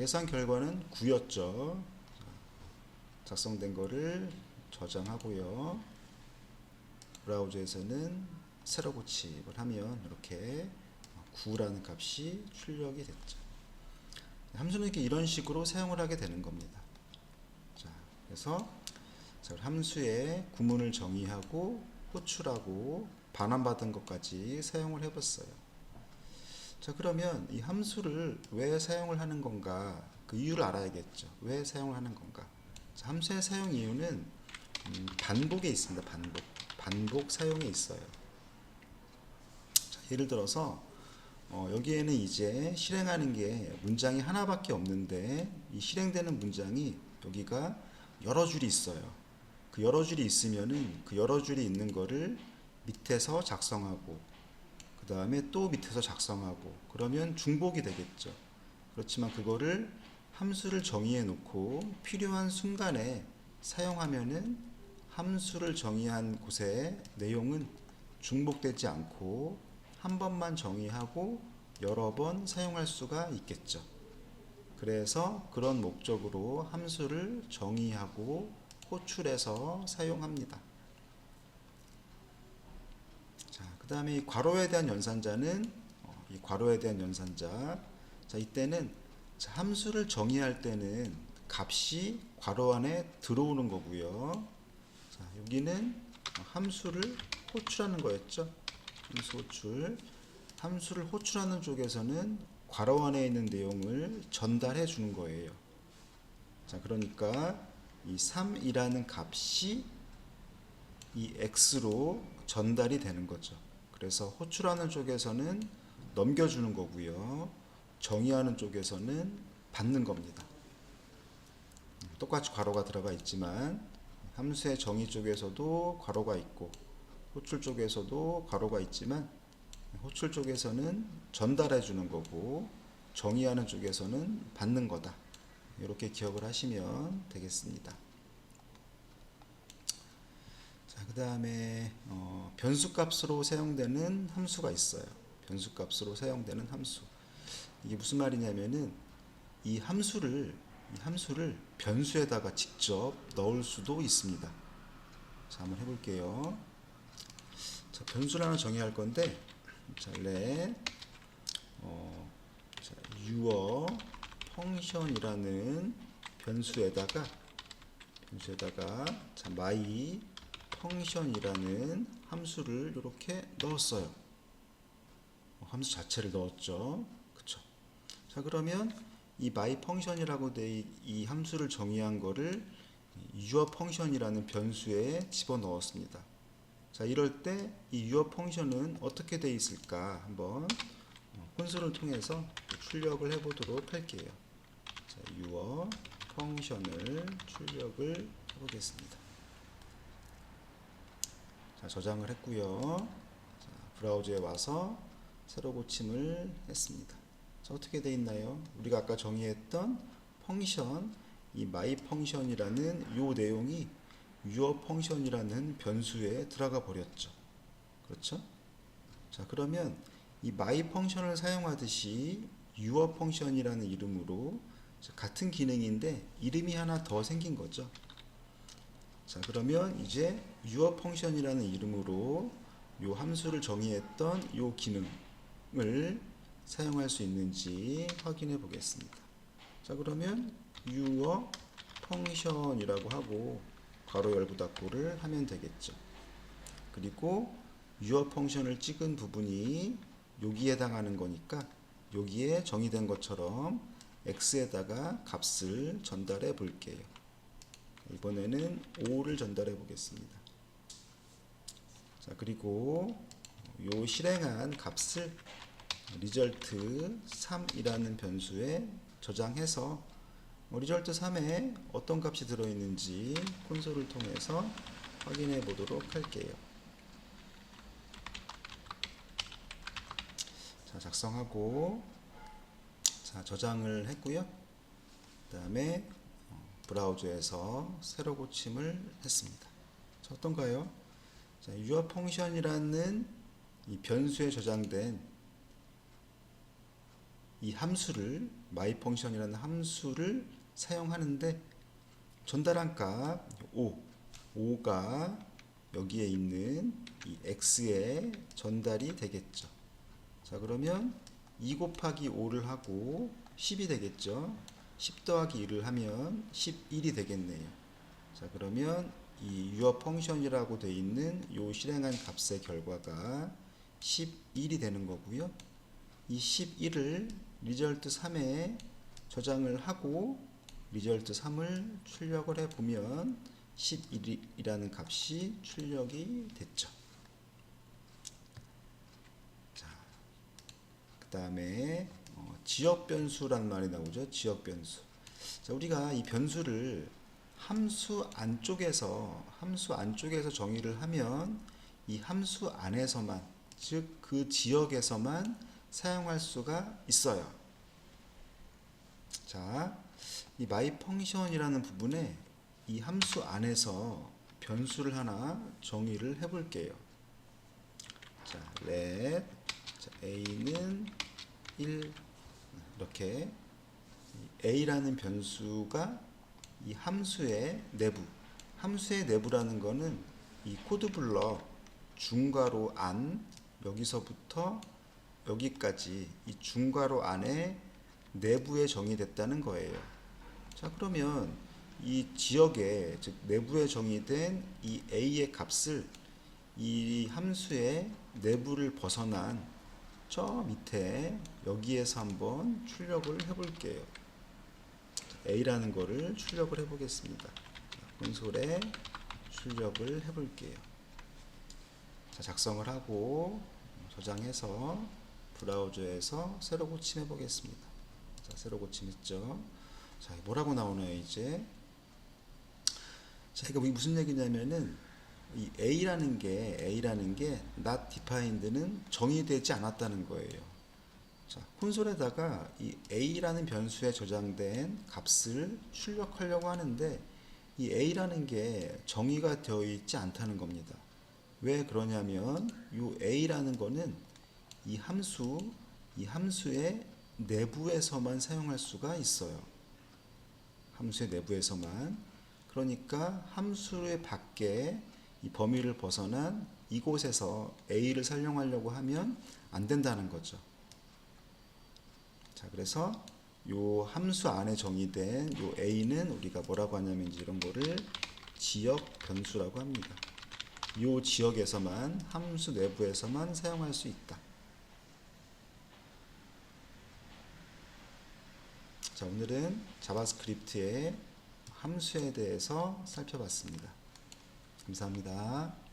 예상 결과는 9였죠. 작성된 거를 저장하고요. 브라우저에서는 새로 고침을 하면 이렇게 9라는 값이 출력이 됐죠. 함수는 이렇게 이런 식으로 사용을 하게 되는 겁니다. 자, 그래서 자, 함수의 구문을 정의하고 호출하고 반환받은 것까지 사용을 해봤어요. 자, 그러면 이 함수를 왜 사용을 하는 건가? 그 이유를 알아야겠죠. 왜 사용을 하는 건가? 자, 함수의 사용 이유는 음, 반복에 있습니다. 반복. 반복 사용에 있어요. 자, 예를 들어서 어, 여기에는 이제 실행하는 게 문장이 하나밖에 없는데 이 실행되는 문장이 여기가 여러 줄이 있어요. 그 여러 줄이 있으면은 그 여러 줄이 있는 거를 밑에서 작성하고 그 다음에 또 밑에서 작성하고 그러면 중복이 되겠죠. 그렇지만 그거를 함수를 정의해 놓고 필요한 순간에 사용하면은 함수를 정의한 곳에 내용은 중복되지 않고 한 번만 정의하고 여러 번 사용할 수가 있겠죠. 그래서 그런 목적으로 함수를 정의하고 호출해서 사용합니다. 자, 그 다음에 이 괄호에 대한 연산자는 어, 이 괄호에 대한 연산자. 자, 이때는 자, 함수를 정의할 때는 값이 괄호 안에 들어오는 거고요. 자, 여기는 함수를 호출하는 거였죠. 함수 호출. 함수를 호출하는 쪽에서는 괄호 안에 있는 내용을 전달해 주는 거예요. 자, 그러니까 이 3이라는 값이 이 x로 전달이 되는 거죠. 그래서 호출하는 쪽에서는 넘겨주는 거고요. 정의하는 쪽에서는 받는 겁니다. 똑같이 괄호가 들어가 있지만 함수의 정의 쪽에서도 괄호가 있고 호출 쪽에서도 괄호가 있지만 호출 쪽에서는 전달해 주는 거고 정의하는 쪽에서는 받는 거다. 이렇게 기억을 하시면 되겠습니다. 자, 그 다음에 어, 변수값으로 사용되는 함수가 있어요. 변수값으로 사용되는 함수. 이게 무슨 말이냐면은 이 함수를 이 함수를 변수에다가 직접 넣을 수도 있습니다. 자, 한번 해볼게요. 자, 변수를 하나 정의할 건데, 자, let 어, 자, your 펑션이라는 변수에다가 변수에다가 자, my 펑션이라는 함수를 이렇게 넣었어요. 어, 함수 자체를 넣었죠. 그쵸? 자, 그러면 이 my 펑션이라고 돼 이 함수를 정의한 거를 your 펑션이라는 변수에 집어 넣었습니다. 자, 이럴 때이 your 펑션은 어떻게 돼 있을까? 한번 어, 콘솔을 통해서 출력을 해 보도록 할게요. 자, your 펑션을 출력을 해 보겠습니다. 자, 저장을 했고요. 자, 브라우저에 와서 새로 고침을 했습니다. 자, 어떻게 돼 있나요? 우리가 아까 정의했던 펑션, 이 my 펑션이라는 요 내용이 your 펑션이라는 변수에 들어가 버렸죠. 그렇죠? 자, 그러면 이 my 펑션을 사용하듯이 your 펑션이라는 이름으로 같은 기능인데 이름이 하나 더 생긴 거죠. 자, 그러면 이제 your 펑션이라는 이름으로 요 함수를 정의했던 요 기능을 사용할 수 있는지 확인해 보겠습니다. 자, 그러면 your 펑션이라고 하고 괄호 열고 닫고를 하면 되겠죠. 그리고 your 펑션을 찍은 부분이 여기에 해당하는 거니까 여기에 정의된 것처럼 x에다가 값을 전달해 볼게요. 이번에는 5를 전달해 보겠습니다. 자, 그리고 요 실행한 값을 result 3이라는 변수에 저장해서 result 3에 어떤 값이 들어있는지 콘솔을 통해서 확인해 보도록 할게요. 자, 작성하고 자, 저장을 했고요. 그 다음에 어, 브라우저에서 새로 고침을 했습니다. 자, 어떤가요? 자, your function이라는 이 변수에 저장된 이 함수를 my 펑션이라는 함수를 사용하는데 전달한 값 5, 5가 여기에 있는 이 x에 전달이 되겠죠. 자 그러면 2 곱하기 5를 하고 10이 되겠죠. 10 더하기 1을 하면 11이 되겠네요. 자 그러면 이 유어 펑션이라고 돼 있는 요 실행한 값의 결과가 11이 되는 거고요. 이 11을 리절트 3에 저장을 하고 리절트 3을 출력을 해 보면 11이라는 값이 출력이 됐죠. 자, 그 다음에 어, 지역 변수란 말이 나오죠. 지역 변수. 자, 우리가 이 변수를 함수 안쪽에서 함수 안쪽에서 정의를 하면 이 함수 안에서만 즉 그 지역에서만 사용할 수가 있어요. 자, 이 my 펑션이라는 부분에 이 함수 안에서 변수를 하나 정의를 해 볼게요. 자, let 자, a는 1 이렇게 이 a라는 변수가 이 함수의 내부 함수의 내부라는 거는 이 코드 블럭 중괄호 안 여기서부터 여기까지 이 중괄호 안에 내부에 정의됐다는 거예요. 자 그러면 이 지역에 즉 내부에 정의된 이 a의 값을 이 함수의 내부를 벗어난 저 밑에 여기에서 한번 출력을 해볼게요. a라는 거를 출력을 해보겠습니다. 콘솔에 출력을 해볼게요. 자, 작성을 하고 저장해서 브라우저에서 새로 고침해 보겠습니다. 자, 새로 고침했죠. 자, 뭐라고 나오나요, 이제? 자, 이거 무슨 얘기냐면은 이 a라는 게 a라는 게 not defined는 정의되지 않았다는 거예요. 자, 콘솔에다가 이 a라는 변수에 저장된 값을 출력하려고 하는데 이 a라는 게 정의가 되어 있지 않다는 겁니다. 왜 그러냐면 이 a라는 거는 이 함수 이 함수의 내부에서만 사용할 수가 있어요. 함수의 내부에서만 그러니까 함수의 밖에 이 범위를 벗어난 이곳에서 a를 사용하려고 하면 안 된다는 거죠. 자, 그래서 요 함수 안에 정의된 요 a는 우리가 뭐라고 하냐면 이런 거를 지역 변수라고 합니다. 요 지역에서만 함수 내부에서만 사용할 수 있다. 자, 오늘은 자바스크립트의 함수에 대해서 살펴봤습니다. 감사합니다.